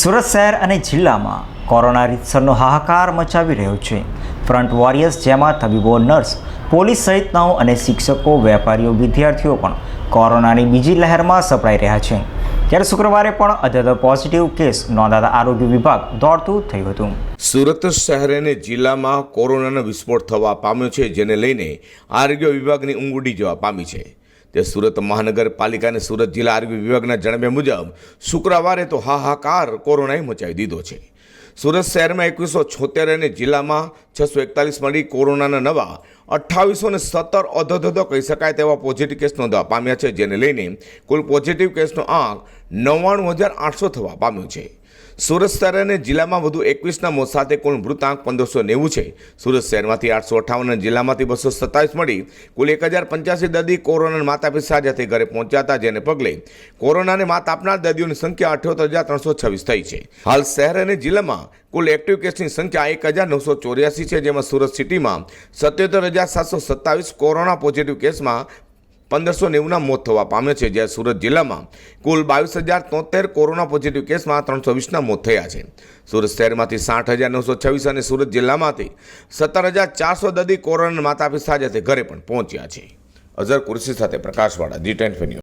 સુરત શહેર અને જિલ્લામાં કોરોના રીતસરનો હાહાકાર મચાવી રહ્યો છે. ફ્રન્ટ વોરિયર્સ જેમાં તબીબો, નર્સ, પોલીસ સહિતનાઓ અને શિક્ષકો, વેપારીઓ, વિદ્યાર્થીઓ પણ કોરોનાની બીજી લહેરમાં સપડાઈ રહ્યા છે. ત્યારે શુક્રવારે પણ અધર પોઝિટિવ કેસ નોંધાતા આરોગ્ય વિભાગ દોડતું થયું હતું. સુરત શહેર અને જિલ્લામાં કોરોનાનો વિસ્ફોટ થવા પામ્યો છે, જેને લઈને આરોગ્ય વિભાગની ઊંઘ ઉડી જવા પામી છે. તે સુરત મહાનગરપાલિકા અને સુરત જિલ્લા આરોગ્ય વિભાગના જણાવ્યા મુજબ, શુક્રવારે તો હાહાકાર કોરોનાએ મચાવી દીધો છે. સુરત શહેરમાં એકવીસો છોતેર અને જિલ્લામાં છસો એકતાલીસ મળી કોરોનાના નવા અઠ્ઠાવીસો ને સત્તર અધધધો કહી શકાય તેવા પોઝિટિવ કેસ નોંધવા પામ્યા છે, જેને લઈને કુલ પોઝિટિવ કેસનો આંક નવ્વાણું હજાર આઠસો થવા પામ્યો છે. સુરત શહેર અને જિલ્લામાં વધુ એકવીસના મોત સાથે કુલ મૃતાંક પંદરસો નેવું છે. સુરત શહેરમાંથી આઠસો અઠ્ઠાવન અને જિલ્લામાંથી બસો સત્તાવીસ મળી કુલ એક હજાર પંચ્યાસી દર્દી કોરોના માતા પિતા સાથે ઘરે પહોંચ્યા હતા, જેને પગલે કોરોનાને માત આપનાર દર્દીઓની સંખ્યા અઠ્યોતેર હજાર ત્રણસો છવ્વીસ થઈ છે. હાલ શહેર અને જિલ્લામાં કુલ એક્ટિવ કેસની સંખ્યા એક હજાર નવસો ચોર્યાસી છે, જેમાં સુરત સિટીમાં સત્યોતેર હજાર સાતસો સત્તાવીસ કોરોના પોઝિટિવ કેસમાં પંદરસો નેવુંના મોત થવા પામ્યા છે, જ્યારે સુરત જિલ્લામાં કુલ બાવીસ હજાર તોતેર કોરોના પોઝિટિવ કેસમાં ત્રણસો વીસના મોત થયા છે. સુરત શહેરમાંથી સાઠ હજાર નવસો છવ્વીસ અને સુરત જિલ્લામાંથી સત્તર હજાર ચારસો દર્દી કોરોના માતા પિતા સાથે ઘરે પણ પહોંચ્યા છે. અઝર કુરશી સાથે પ્રકાશવાળા જી ટેન